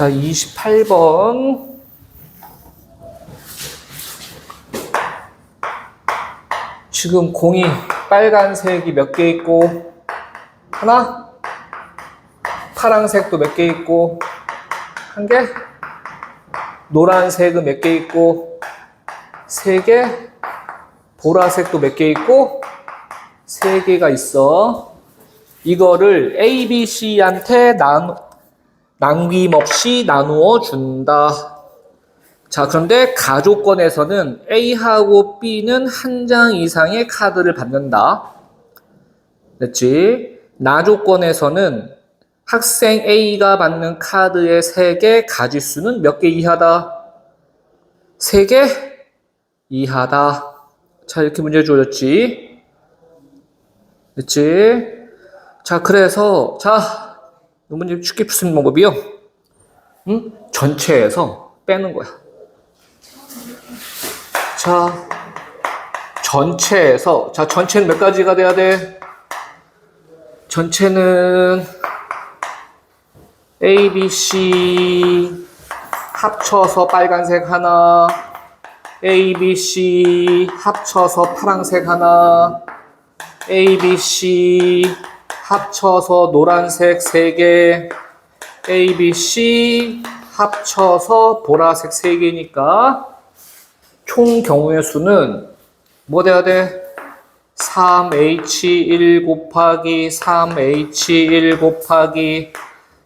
자, 28번. 지금 공이 빨간색이 몇 개 있고, 하나? 파란색도 몇 개 있고, 한 개? 노란색은 몇 개 있고, 세 개? 보라색도 몇 개 있고, 세 개가 있어. 이거를 A, B, C한테 나누, 남김없이 나누어 준다. 자, 그런데 가족권에서는 A하고 B는 한 장 이상의 카드를 받는다. 됐지? 나조건에서는 학생 A가 받는 카드의 3개 가지수는 몇 개 이하다? 3개 이하다. 자, 이렇게 문제 주어졌지. 됐지? 자, 그래서, 자, 이 문제 쉽게 있는 방법이요. 응? 전체에서 빼는 거야. 자, 전체에서, 자, 전체는 몇 가지가 돼야 돼? 전체는 A, B, C 합쳐서 빨간색 하나, A, B, C 합쳐서 파란색 하나, A, B, C 합쳐서 노란색 3개, A, B, C 합쳐서 보라색 3개니까 총 경우의 수는 뭐 돼야 돼? 3H1 곱하기 3H1 곱하기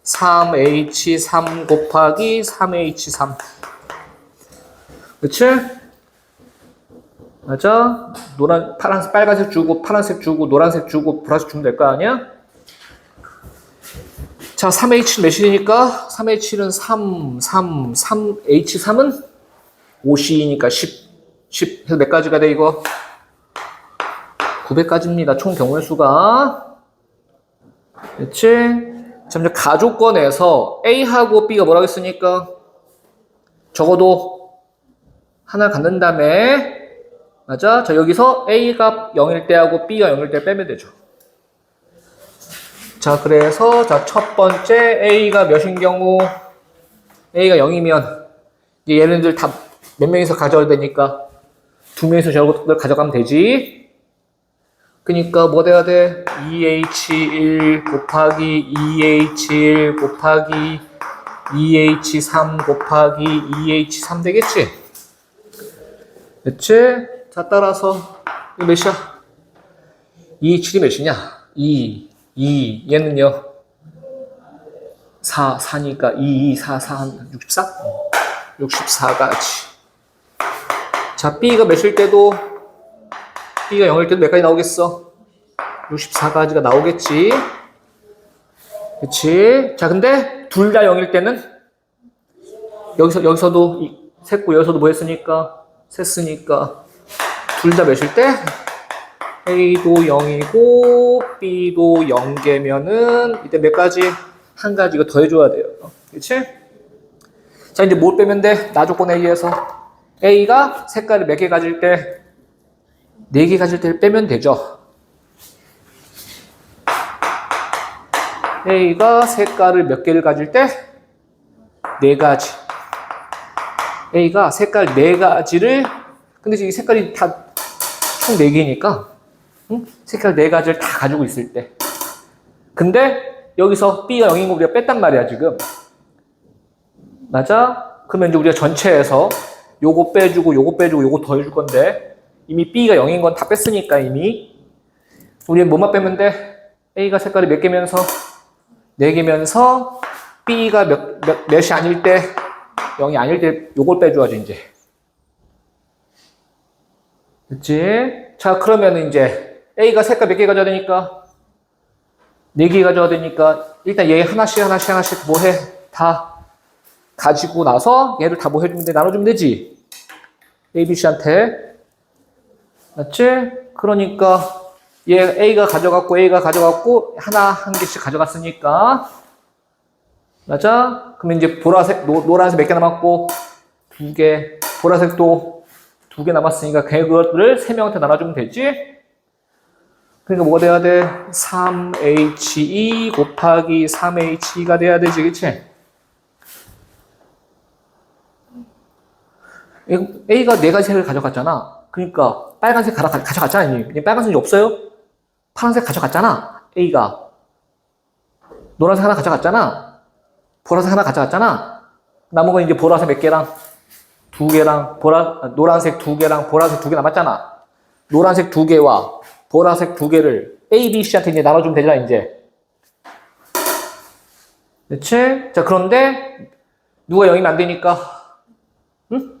3H3 곱하기 3H3 그치? 맞아? 노란, 파란색, 빨간색 주고, 파란색 주고, 노란색 주고, 보라색 주면 될 거 아니야? 자, 3H 몇이니까? 3H는 3, 3, 3H3은 5C니까 10, 10 해서 몇 가지가 돼, 이거? 900가지입니다. 총 경우의 수가. 그치? 자, 이제 가족권에서 A하고 B가 뭐라고 했으니까? 적어도 하나 갖는 다음에 맞아? 자, 여기서 A가 0일 때하고 B가 0일 때 빼면 되죠. 자, 그래서, 자, 첫 번째 A가 몇인 경우, A가 0이면, 이제 얘네들 다 몇 명이서 가져야 되니까, 두 명이서 저것들 가져가면 되지. 그니까 뭐 돼야 돼? 2H1 곱하기 2H1 곱하기 2H3 곱하기 2H3 되겠지? 됐지? 자, 따라서, 이거 몇이야? 2H7이 몇이냐? 2, 2, 얘는요? 4, 4니까 2, 2, 4, 4, 64? 64가지. 자, B가 몇일 때도, B가 0일 때도 몇 가지 나오겠어? 64가지가 나오겠지? 그치? 자, 근데 둘 다 0일 때는 여기서, 여기서도 이- 셌고, 여기서도 뭐 했으니까? 셌으니까 둘 다 몇일 때? A도 0이고 B도 0개면은 이때 몇 가지? 한 가지 이거 더해줘야 돼요. 그치? 자 이제 뭘 빼면 돼? 나 조건에 의해서 A가 색깔을 몇 개 가질 때? 네 개 가질 때를 빼면 되죠. A가 색깔을 몇 개를 가질 때? 네 가지. A가 색깔 네 가지를 근데 지금 색깔이 다 총 네 개니까 응? 색깔 네 가지를 다 가지고 있을 때 근데 여기서 B가 0인 거 우리가 뺐단 말이야 지금 맞아? 그러면 이제 우리가 전체에서 요거 빼주고 요거 빼주고 요거 더해줄 건데 이미 B가 0인 건 다 뺐으니까 이미 우리는 뭐만 빼면 돼? A가 색깔이 몇 개면서 네 개면서 B가 몇, 몇, 몇이 아닐 때 0이 아닐 때 요걸 빼줘야지 이제 됐지? 자, 그러면 이제 A가 색깔 몇 개 가져야 되니까? 네개 가져야 되니까 일단 얘 하나씩 하나씩 하나씩 뭐 해? 다 가지고 나서 얘를 다 뭐 해주면 돼? 나눠주면 되지? A, B, C한테 맞지? 그러니까 얘 A가 가져갔고 A가 가져갔고 하나 한 개씩 가져갔으니까 맞아? 그러면 이제 보라색, 노, 노란색 몇 개 남았고 두 개, 보라색도 두 개 남았으니까 그것들을 세 명한테 나눠주면 되지? 그러니까 뭐가 돼야 돼? 3H2 곱하기 3H2가 돼야 되지, 그치? A가 네 가지 색을 가져갔잖아. 그러니까 빨간색 가져, 가져갔잖아. 이미. 빨간색이 없어요? 파란색 가져갔잖아. A가. 노란색 하나 가져갔잖아. 보라색 하나 가져갔잖아. 남은 건 이제 보라색 몇 개랑 두 개랑 보라 아, 노란색 두 개랑 보라색 두 개 남았잖아. 노란색 두 개와 보라색 두 개를 A, B, C한테 이제 나눠주면 되잖아 이제. 그렇지? 자 그런데 누가 0이면 안 되니까 응?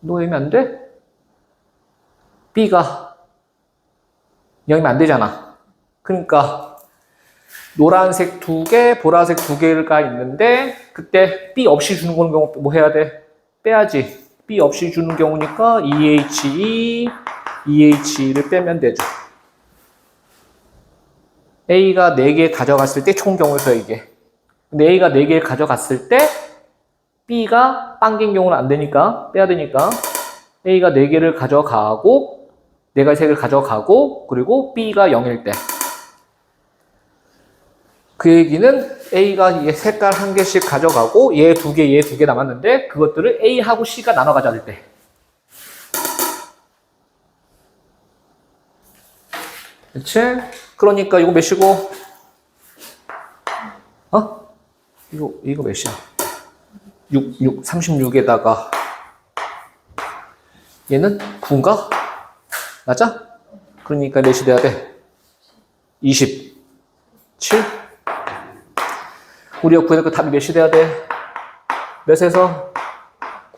누가 0이면 안 돼? B가 0이면 안 되잖아. 그러니까 노란색 두 개, 보라색 두 개가 있는데 그때 B 없이 주는 경우 뭐 해야 돼? 빼야지. B 없이 주는 경우니까 EHE, EHE를 빼면 되죠. A가 4개 가져갔을 때 총 경우에서 이게. 근데 A가 4개 가져갔을 때 B가 빵긴 경우는 안 되니까 빼야 되니까 A가 4개를 가져가고 내가 3개를 가져가고 그리고 B가 0일 때 그 얘기는 A가 얘 색깔 한 개씩 가져가고 얘 두 개, 얘 두 개 남았는데 그것들을 A하고 C가 나눠 가져갈 때. 그렇지? 그러니까 이거 몇이고? 어? 이거 이거 몇이야? 6, 6, 36에다가 얘는 9인가? 맞아? 그러니까 몇이 돼야 돼? 27? 우리가 구해낼 그 답이 몇이 돼야 돼? 몇에서?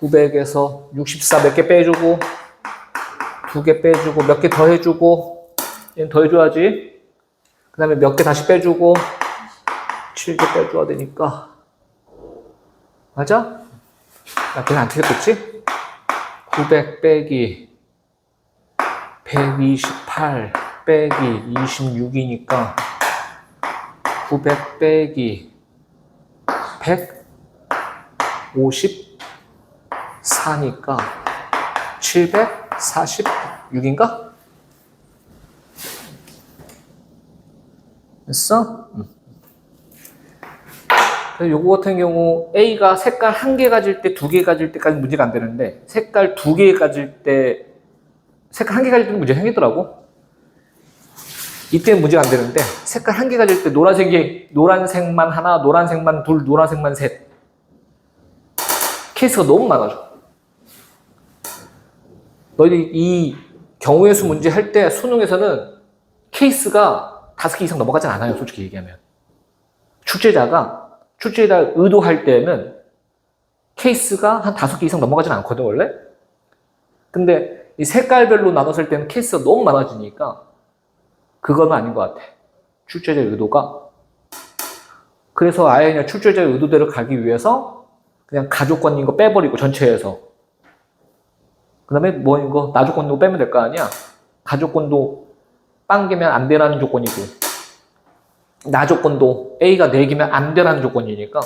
900에서 64 몇 개 빼주고 두 개 빼주고 몇 개 더 해주고 얘는 더 해줘야지 그 다음에 몇 개 다시 빼주고 7개 빼줘야 되니까 맞아? 야, 걔는 안 틀렸겠지? 900 빼기 128 빼기 26이니까 900 빼기 154니까 746인가? 됐어? 응. 그래서 요거 같은 경우 A가 색깔 한 개 가질 때 두 개 가질 때까지 문제가 안 되는데 색깔 두 개 가질 때 색깔 한 개 가질 때는 문제가 생기더라고. 이때는 문제가 안 되는데 색깔 한 개 가질 때 노란색이 노란색만 하나, 노란색만 둘, 노란색만 셋 케이스가 너무 많아져. 너희들이 이 경우의 수 문제 할 때 수능에서는 케이스가 다섯 개 이상 넘어가지 않아요, 솔직히 얘기하면. 출제자가 출제자 의도할 때는 케이스가 한 다섯 개 이상 넘어가진 않거든, 원래. 근데 이 색깔별로 나눴을 때는 케이스가 너무 많아지니까 그건 아닌 것 같아. 출제자 의도가. 그래서 아예 그냥 출제자 의도대로 가기 위해서 그냥 가족권인 거 빼버리고 전체에서. 그 다음에 뭐 이거 나조건도 빼면 될 거 아니야? 가족권도 빵기면 안 되라는 조건이고 나 조건도 A가 4개면 안 되라는 조건이니까